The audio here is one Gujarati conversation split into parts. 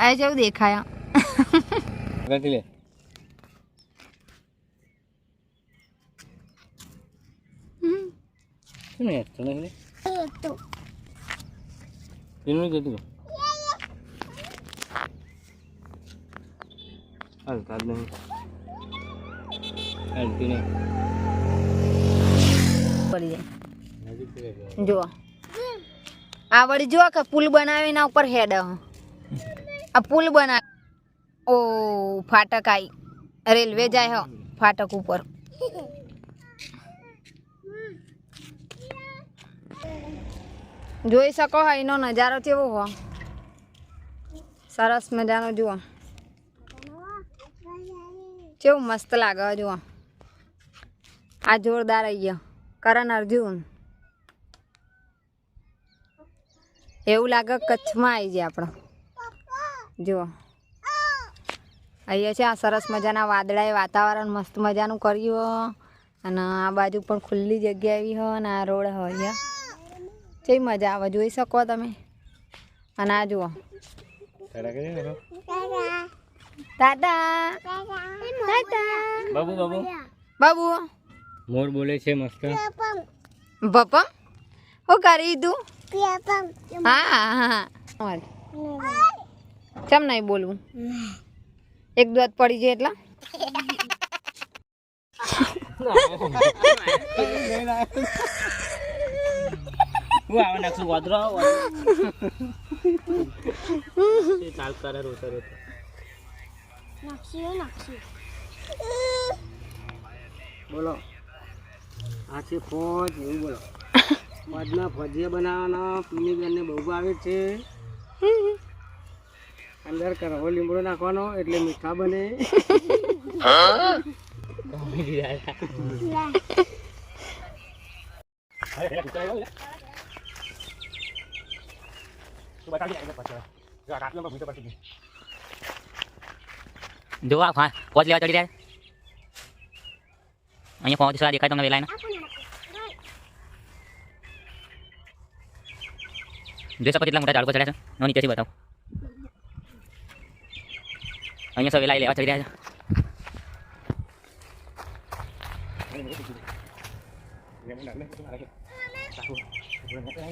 આ જેવું દેખાય આગળથી લે શું ને તને લે એનું જતું હાલ કાઢ નહીં હાલતી નહીં પડી જાય જુઓ આ વળી જો કે પુલ બનાવીને ઉપર હેડ. આ પુલ બનાવ ઓ, ફાટક આઈ. રેલવે જાય હ, ફાટક ઉપર. જોઈ શકો હા, એનો નજારો કેવો હો. સરસ મજાનો જુઓ. કેવું મસ્ત લાગે જુઓ. આ જોરદાર આવી ગયો. કરણ અર્જુન. એવું લાગે કચ્છમાં આવી જાય આપણો. જુઓ અહીંયા છે આ સરસ મજાના વાદળાએ વાતાવરણ મસ્ત મજાનું કર્યું હો. અને આ બાજુ પણ ખુલ્લી જગ્યા આવી હો અને આ રોડ હોય અહીંયા. કેવી મજા આવે જોઈ શકો તમે. અને આ જુઓ. ટાટા બાબુ બાબુ. બાબુ. મોર બોલે છે મસ્ત. પપ્પા શું કરી તું હા કેમ નહીં બોલવું? એક દોત પડી જાય એટલા? હું રોતે રોતે બોલો. આ છે ફોજ એવું બોલો. ફોજના ફોજીયા બનાવવાના પીની બેનને બહુ ભાવે છે. અંદર કરવો લીમડો નાખવાનો એટલે મીઠા બને. જો આ પોચ લેવા ચડી જાય. અહીંયા પહોંચ દેખાય તમને વેલાય જોઈ શકો કેટલા મોટા ચાળકો ચડ્યા છે. નો નીચેથી બતાવો. અહીંયા સૌ વેલાય લેવા ચડી રહ્યા છે.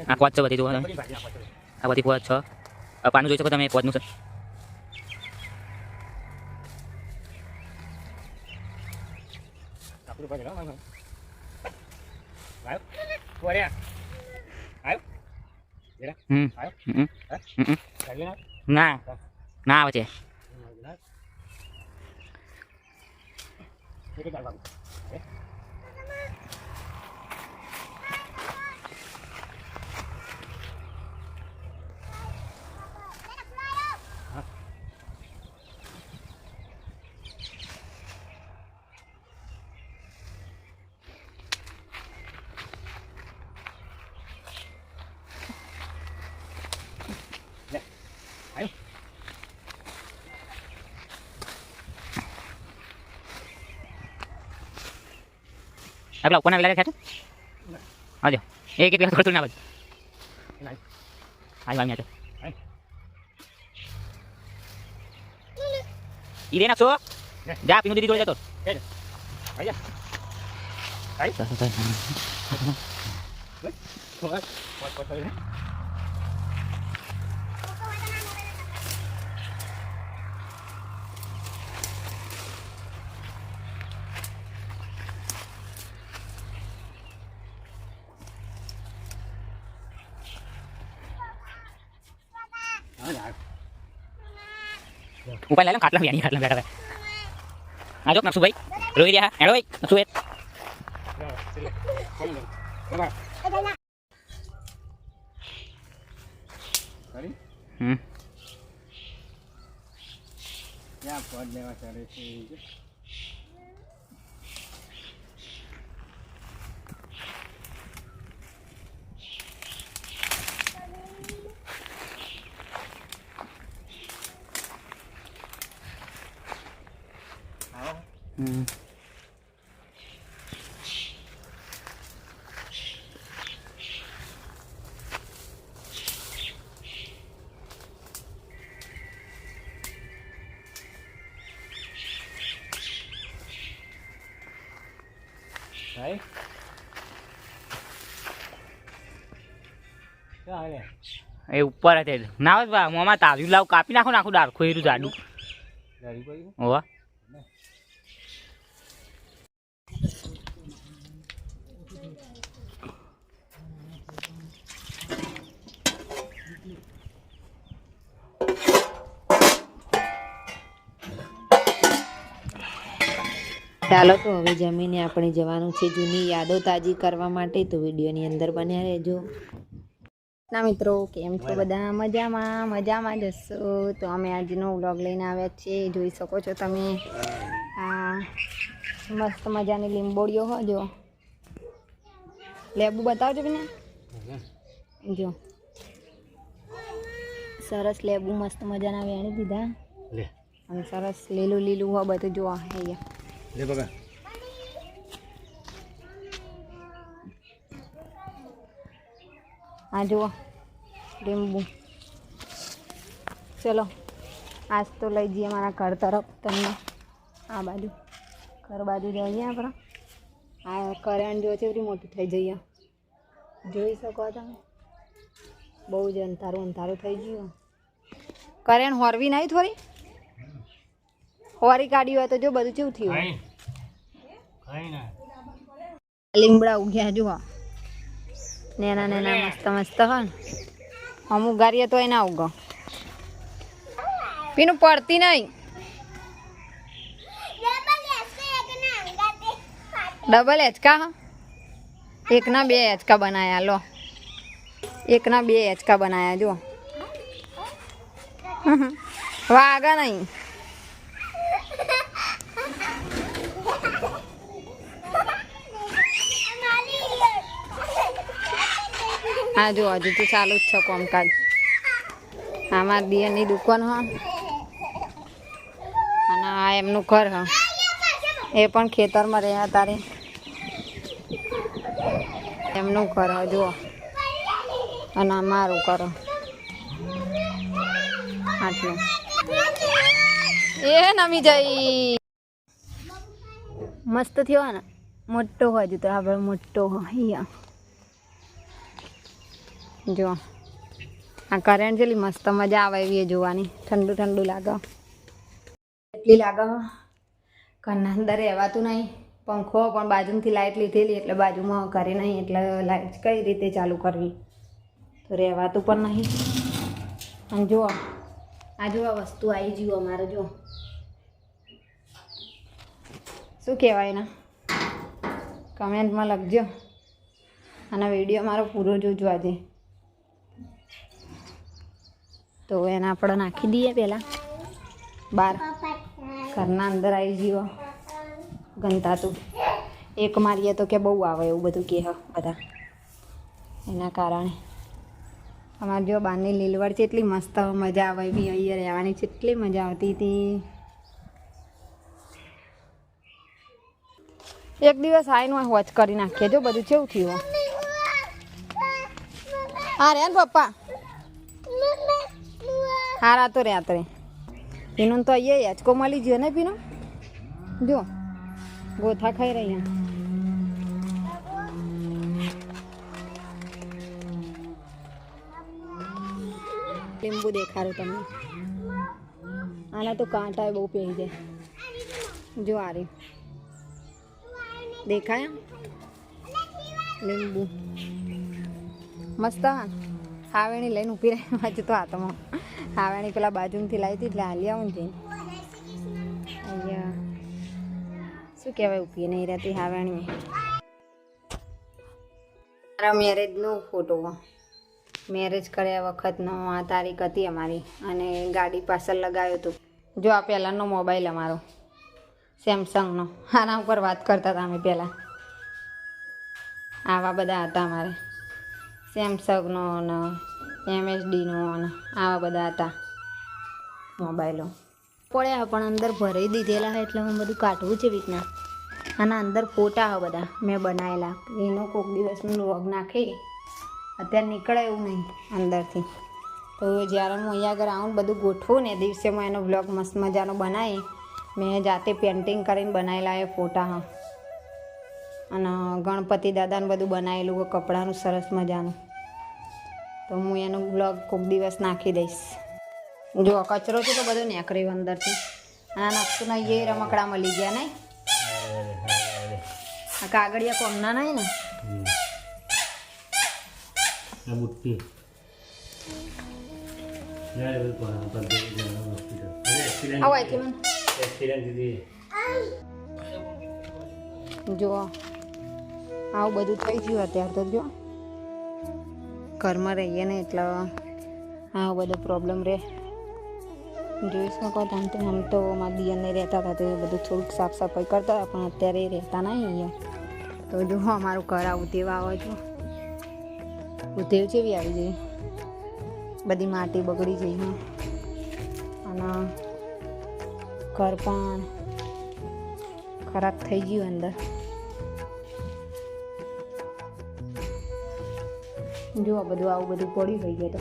આ કોચ છે બધી, જુઓ આ બધી કોચ છ. પાનું જોઈ શકો તમે કોચનું છે. હમ ના ના આવે છે આ પેલા ઉપરના વેલા દેખાય છે આવજો એક એક થોડું થોડું ના બાજુ આવી આવી ઈ રે નાખશો જા પીનું દીદી જોડે જતો ઉપર લઈ લો ખાટલા બેની ખાટલા બેઠા આ જો નરસુભાઈ. રોઈ રહ્યા. હેડો ભાઈ નકસુભાઈ હમ. ક્યાં પડ લેવા ચાલે છે હમ હાલે એ ઉપર હતી ના હોય બા મોમાં તાજુ લાવ કાપી નાખો નાખું ડાળખું એરું જાડું. હોવા. ચાલો તો હવે જમીને આપણે જવાનું છે જૂની યાદો તાજી કરવા માટે. તો વિડીયોની અંદર બન્યા રહેજો. ના મિત્રો કેમ છો બધા? મજામાં મજામાં જશો. તો અમે આજનો વ્લોગ લઈને આવ્યા છીએ. જોઈ શકો છો તમે. આ મસ્ત મજાની લીંબોડીઓ હો જો. લેબુ બતાવજો બેને જો. સરસ લેબુ મસ્ત મજાના વેણી દીધા. અને સરસ લીલું લીલું હો બધું જોવા અહીંયા. લે बघा આ જુઓ, લીંબુ. ચલો, આજ તો લઈ જઈએ મારા ઘર તરફ તમને. આ બાજુ, ઘર બાજુ જઈએ આપણે. આ કરણ જો છે એટલી મોટું થઈ જઈએ જોઈ શકો તમે? બહુ જ અંધારું અંધારું થઈ ગયું કરણ હોરવી નહીં થોડી? હોરી કાઢી હોય તો જો બધું કેવું થયું લીમડા ઉગ્યા જુઓ. નેના નેના મસ્ત મસ્ત હોય ને. અમુક ગારીએ તો એના ઉગો. પીનું પડતી નહીં. ડબલ હેચકા એકના બે હેચકા બનાયા લો. એકના બે હેચકા બનાયા જુઓ. વાગા નહીં. હા જો, હજુ તો ચાલુ જ છે કોમકાજ. આમાં બિયરની દુકાન હ. અને આ એમનું ઘર હ. એ પણ ખેતરમાં રહ્યા તારે એમનું ઘર હ, જુઓ. અને મારું ઘર. આટલું. એ નમી જઈ. મસ્ત થયો ને. મોટો હજુ તો આપણે મોટો હોય અહીંયા. જો આ કરેન્ટ જેટલી મસ્ત મજા આવે એવી એ જોવાની. ઠંડુ ઠંડુ લાગે. એટલી લાગે ઘરના અંદર રહેવાતું નહીં. પંખો પણ બાજુમાંથી લાઇટ લીધેલી એટલે બાજુમાં કરે નહીં, એટલે લાઇટ કઈ રીતે ચાલુ કરવી? તો રહેવાતું પણ નહીં. અને જુઓ, આ જો આ વસ્તુ આવી ગયું અમારે જો શું કહેવાય એના? કમેન્ટમાં લખજો. અને વીડિયો મારો પૂરો જોજો આજે. તો એને આપણે નાખી દઈએ પહેલાં. બહાર ઘરના અંદર આવી જીવો ગંધાતું. એક મારીએ તો કે બહુ આવે એવું બધું કહે બધા. એના કારણે. અમારે જો બહારની લીલવડ છે એટલી મસ્ત મજા આવે બી અહીંયા રહેવાની છે એટલી મજા આવતી હતી. એક દિવસ આવીને વોચ કરી નાખીએ જો બધું કેવું થયું. હા, રે પપ્પા. હારા તો રહ્યા તો પીનું તો અહીંયા યાચકો મળી ગયો ને પીનું? જો, ગોથા ખાઈ રહ્યા. લીંબુ દેખાડું તમને. આના તો કાંટા બહુ પહેરી જાય. જો આ રહ્યું. દેખાય? લીંબુ. મસ્ત આવેણી લઈને ઊભી રહી બાજુ તો હાથમાં. હાવેણી પેલા બાજુમાંથી લાવી હતી એટલે હાલી આવું જઈને. અહીંયા. શું કહેવાય, ઊભી નહીં રહેતી હાવાણી મારા મેરેજનો ફોટો મેરેજ કર્યા વખતનો આ તારીખ હતી અમારી અને ગાડી પાછળ લગાવ્યો હતો. જો આ પહેલાંનો મોબાઈલ અમારો સેમસંગનો આના ઉપર વાત કરતા હતા અમે પહેલાં. આવા બધા હતા અમારે. સેમસંગનો ને એમએસડીનો અને આવા બધા હતા મોબાઈલો. પડ્યા પણ અંદર ભરાઈ દીધેલા હોય એટલે હું બધું કાઢવું છે રીતના. આના અંદર ફોટા હોય બધા મેં બનાવેલા એનો કોઈક દિવસનું લોગ નાખી. અત્યારે નીકળે એવું નહીં અંદરથી. તો જ્યારે હું અહીંયા આગળ આવું બધું ગોઠવું ને દિવસે હું એનો બ્લોગ મસ્ત મજાનો બનાવી મેં જાતે પેન્ટિંગ કરીને બનાવેલા એ ફોટા, હા. અને ગણપતિ દાદાને બધું બનાવેલું કપડાનું સરસ મજાનું. તો હું એનો બ્લોગ કોઈક દિવસ નાખી દઈશ. જો કચરો છે તો બધો નીકળ્યો અંદરથી. આ નાખતું એ રમકડા મળી ગયા નહીં. આ કાગળિયા કોમના નહીં ને? બુટ્ટી. જો આવું બધું થઈ ગયું અત્યારે તો જો. ઘરમાં રહીએ ને એટલે આ બધો પ્રોબ્લેમ રહે. જોઈ શકો આમ તો આમ તો મારા દિયરને રહેતા હતા, તો એ બધું થોડુંક સાફ સફાઈ કરતા પણ અત્યારે રહેતા નહીં અહીંયા. તો જો અમારું ઘર આ ઉતેવ આવે છો. ઉધેવ જેવી આવી જઈ બધી માટી બગડી જઈ અને ઘર પણ ખરાબ થઈ ગયું અંદર. જો આ બધું, આવું બધું પડ્યું હોય ગયું તો.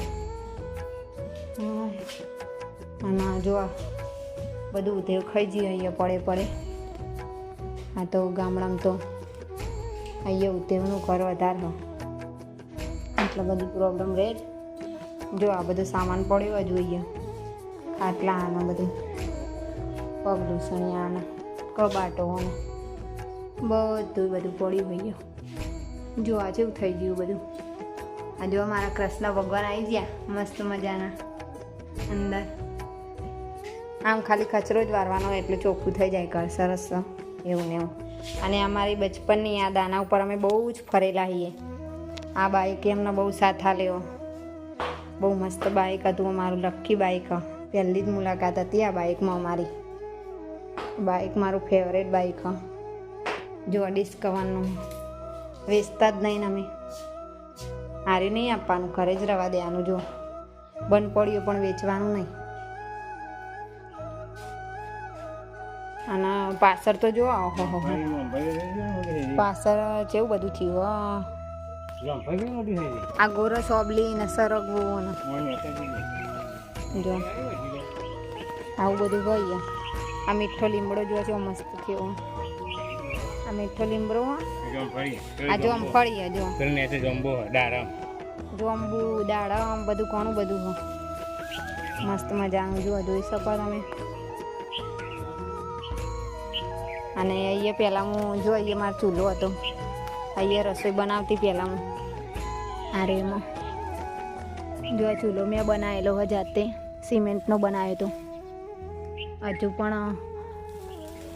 હા. અને આ જો આ બધું તે ખાઈ ગયું અહીંયા પડે પડે. આ તો ગામડામાં તો અહીંયા ઉતેવનું ઘર વધારે એટલે બધું પ્રોબ્લેમ રહે જ. આ બધું સામાન પડ્યો જોઈએ. ખાટલા આના બધું પગ લૂસણિયાના કબાટો બધું બધું પડ્યું હોય જો આ જેવું થઈ ગયું બધું. આ જો મારા કૃષ્ણ ભગવાન આવી ગયા. મસ્ત મજાના. અંદર. આમ ખાલી કચરો જ વારવાનો એટલે ચોખ્ખું થઈ જાય ઘર સરસ એવું ને એવું. અને અમારી બચપનની યાદ, આના ઉપર અમે બહુ જ ફરેલા છીએ આ બાઈક એમને બહુ સાથ આલ્યો બહુ મસ્ત બાઇક હતું અમારું, લક્કી બાઇક પહેલી જ મુલાકાત હતી આ બાઈકમાં અમારી. બાઈક મારું ફેવરેટ બાઈક. હ જો ડિસ્કવરનું વેચતા જ નહીં અમે. હારે નહીં આપવાનું ઘરે જ રવા દેવાનું જો. પડ્યું પણ વેચવાનું નહીં. અને પાછળ તો જો ઓહો. પાછળ કેવું બધું થયું હો. આ ગોરો સોબલી ને સરગવું જો. આવું બધું હોય આ મીઠો લીમડો જો છે મસ્ત થયો. મીઠો લીમડો હો. આ જો આમ ફળીએ જો. જોંબુ દાડમ બધું ઘણું બધું હો. મસ્ત મજાનું જો જોઈ શકો તમે. અને અહીંયા પહેલાં હું જો અહીંયા મારો ચૂલો હતો. અહીંયા રસોઈ બનાવતી પહેલાં હું. આ રેમાં જો ચૂલો મેં બનાવેલો હોય જાતે. સિમેન્ટનો બનાવ્યો હતો. હજુ પણ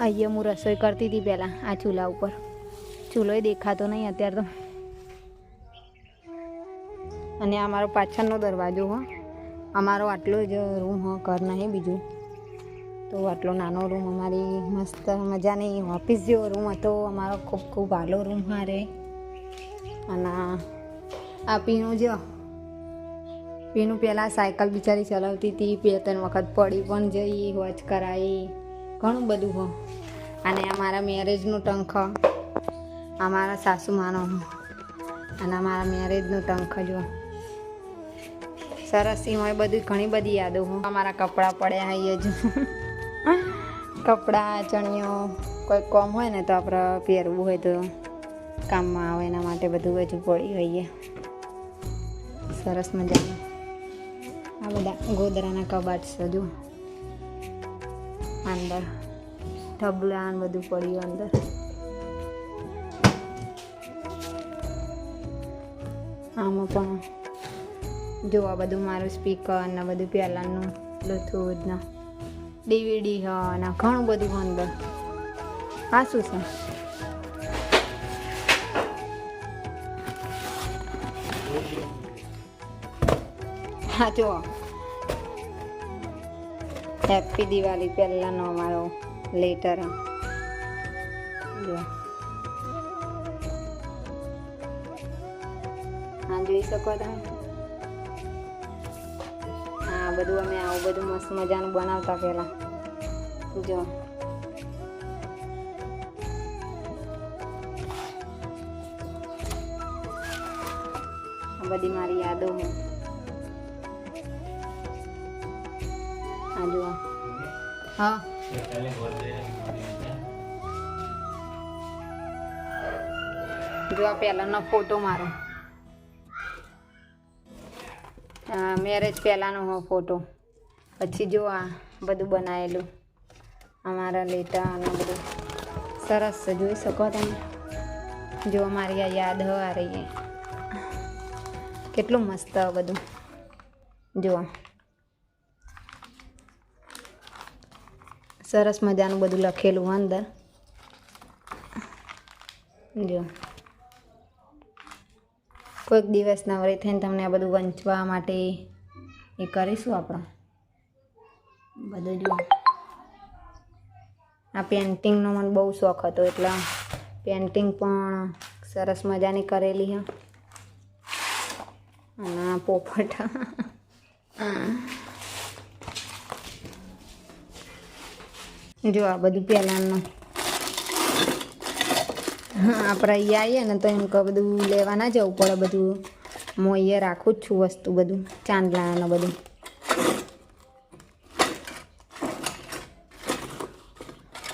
અહીંયા હું રસોઈ કરતી હતી પહેલાં, આ ચૂલા ઉપર. ચૂલોય દેખાતો નહીં અત્યારે તો. અને આ મારો પાછળનો દરવાજો હો. અમારો આટલો જ રૂમ હો, ઘર નહીં બીજું. તો આટલો નાનો રૂમ અમારી મસ્ત મજાની ઓફિસ જેવો રૂમ હતો. અમારો ખૂબ ખૂબ આલો રૂમ હારે અને આ પીનું જો પીનું પહેલાં સાયકલ બિચારી ચલાવતી હતી. બે ત્રણ વખત પડી પણ જઈ, વોચ કરાવી ઘણું બધું હો. અને અમારા મેરેજનું ટંખ. અમારા સાસુમાનો અને અમારા મેરેજનું ટંખ જો. સરસ એમાં બધી ઘણી બધી યાદો હું. અમારા કપડાં પડ્યા અહીંયા જ. કપડાં, ચણિયો, કોઈ કોમ હોય ને તો આપણે પહેરવું હોય તો કામમાં આવે એના માટે બધું હજુ પડી હોઈએ. સરસ મજાનું. આ બધા ગોદરાના કબાટ છે જો. અંદર. ઢબલા બધું પડ્યું અંદર. આમાં પણ જો આ બધું મારું સ્પીકર ને બધું પહેલાંનું બ્લૂટૂથ ને ડીવીડી હ ને ઘણું બધું અંદર. આ શું છે? હા જો હેપી દિવાળી પહેલાંનો અમારો લેટર હા જોઈ શકો તમે? હા, બધું અમે આવું બધું મસ્ત મજાનું બનાવતા પહેલાં. જો. બધી મારી યાદો છે જુઓ. હા. જો આ પહેલાંનો ફોટો મારો. મેરેજ પહેલાંનો ફોટો પછી જો આ બધું બનાવેલું અમારા લેટા અને બધું. સરસ છે જોઈ શકો તમે? જો મારી આ યાદ હવા રહીએ. કેટલું મસ્ત બધું. જુઓ. સરસ મજાનું બધું લખેલું અંદર. જો. કોઈક દિવસ નવરી થઈને તમને આ બધું વંચવા માટે એ કરીશું આપણે. બધું જો આ પેન્ટિંગનો મને બહુ શોખ હતો, એટલે પેન્ટિંગ પણ સરસ મજાની કરેલી હા. અને પોપટ. જો આ બધું પહેલાંનું. આપણે અહીંયા આવીએ ને તો એમ કે બધું લેવા ના જવું પડે બધું. હું અહીંયા રાખું જ છું વસ્તુ બધું, ચાંદલાનું બધું.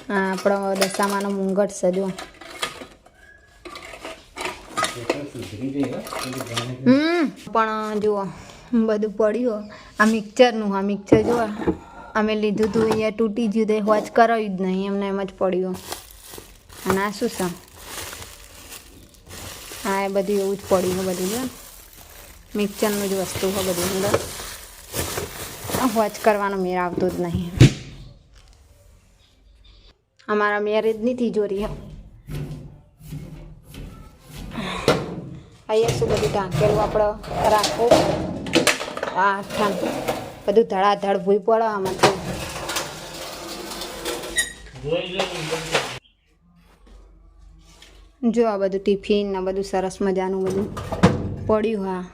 હા, આપણો દશામાનો મુંગટ છે જો હમ, પણ જુઓ, બધું પડ્યું. આ મિક્સરનું, આ મિક્સર, જુઓ. અમે લીધું હતું અહીંયા તૂટી ગયું તે વોચ કરાવ્યું જ નહીં, એમને એમ જ પડ્યું. અને આ શું છે? હા, એ બધું એવું જ પડ્યું બધું જો મિક્સરનું જ વસ્તુ છે બધું, અંદર. વોચ કરવાનો મેળ આવતો જ નહીં. અમારા મેરેજની તિજોરી છે અહીંયા શું બધું ઢાંકેલું આપણે રાખવું? આ ઠાંક. બધું ધડાધડ ભૂઈ પડે આમાં જો આ બધું ટિફિન ને બધું સરસ મજાનું બધું પડ્યું હા.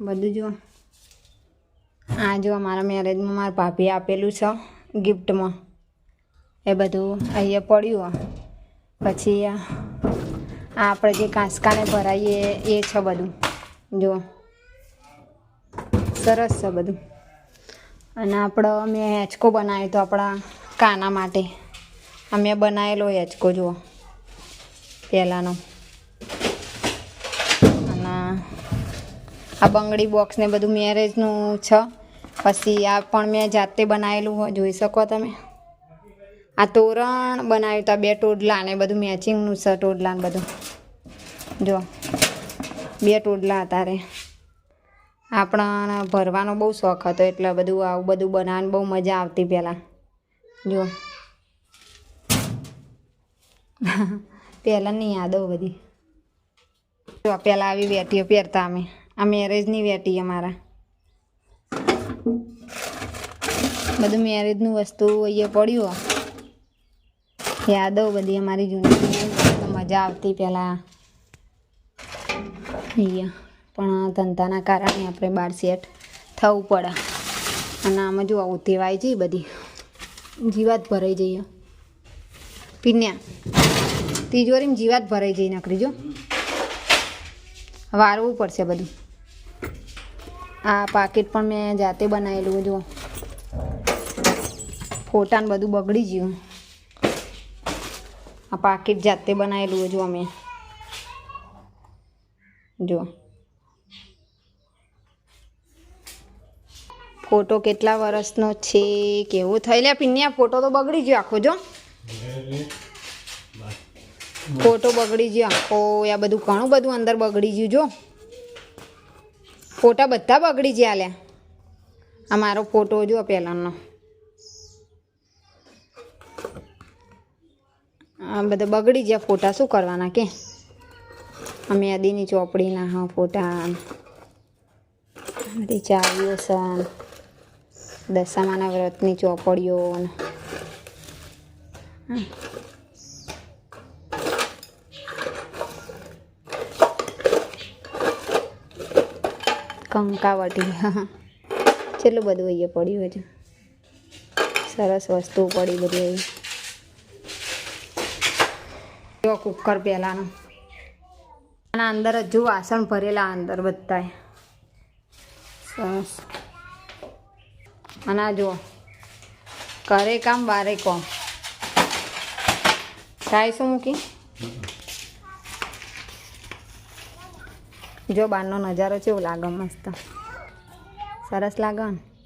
બધું જો. આ જો મારા મેરેજમાં મારા ભાભીએ આપેલું છે ગિફ્ટમાં એ બધું અહીંયા પડ્યું. પછી આ આપણે જે કાંસકાને ભરાઈએ એ છે બધું. જો. સરસ છે બધું. અને આપણો મેં હેચકો બનાવ્યો તો આપણા કાના માટે. આ મેં બનાવેલો હેચકો, જુઓ. પહેલાંનો. અને આ બંગડી બોક્સને બધું મેરેજનું છે. પછી આ પણ મેં જાતે બનાવેલું જોઈ શકો તમે. આ તોરણ બનાવ્યું હતા બે ટોડલા ને બધું મેચિંગનું છે, ટોડલા ને બધું. જો બે ટોડલા હતા રે. આપણા ભરવાનો બહુ શોખ હતો એટલે બધું આવું બધું બનાવવાની બહુ મજા આવતી પહેલાં. જો પહેલાંની યાદો બધી. જો પહેલાં આવી વેટીઓ પહેરતા અમે. આ મેરેજની વેટી અમારા. બધું મેરેજનું વસ્તુ અહીંયા પડ્યું. યાદો બધી અમારી જૂની. મજા આવતી પહેલાં. અહીંયા. પણ ધંધાના કારણે આપણે બાર સેટ થવું પડે. અને આમાં જો આવું તેવાય જઈ બધી, જીવાત ભરાઈ જઈએ પીન્યા, તિજોરીમાં જીવાત ભરાઈ જઈ નકરી જો. વારવું પડશે બધું. આ પાકીટ પણ મેં જાતે બનાવેલું જો. ફોટાને બધું બગડી ગયું. આ પાકીટ જાતે બનાવેલું જો અમે. જો. ફોટો કેટલા વર્ષનો છે, કેવો લે પિન્યા ફોટો તો બગડી ગયો આખો, જો. ફોટો બગડી ગયો આખો આ બધું ઘણું બધું અંદર બગડી ગયું, જો. ફોટા બધા બગડી ગયા, લે. આ મારો ફોટો, જો પહેલાંનો. આ બધા બગડી ગયા ફોટા, શું કરવાના કે? અમે અદીની ચોપડીના, હા, ફોટા. બધી ચાવીઓ છે. દશામાના વ્રતની ચોપડીઓ કંકાવટી. કેટલું બધું અહીંયા પડ્યું હજુ સરસ વસ્તુ પડી બધી જો કુકર પહેલાંનું આના અંદર હજુ વાસણ ભરેલા અંદર બધાય. સરસ. અને આ જુઓ. કરે કામ, બારે કોમ. થાય શું મૂકી? જો બહારનો નજારો છે, એવું લાગે મસ્ત. સરસ લાગે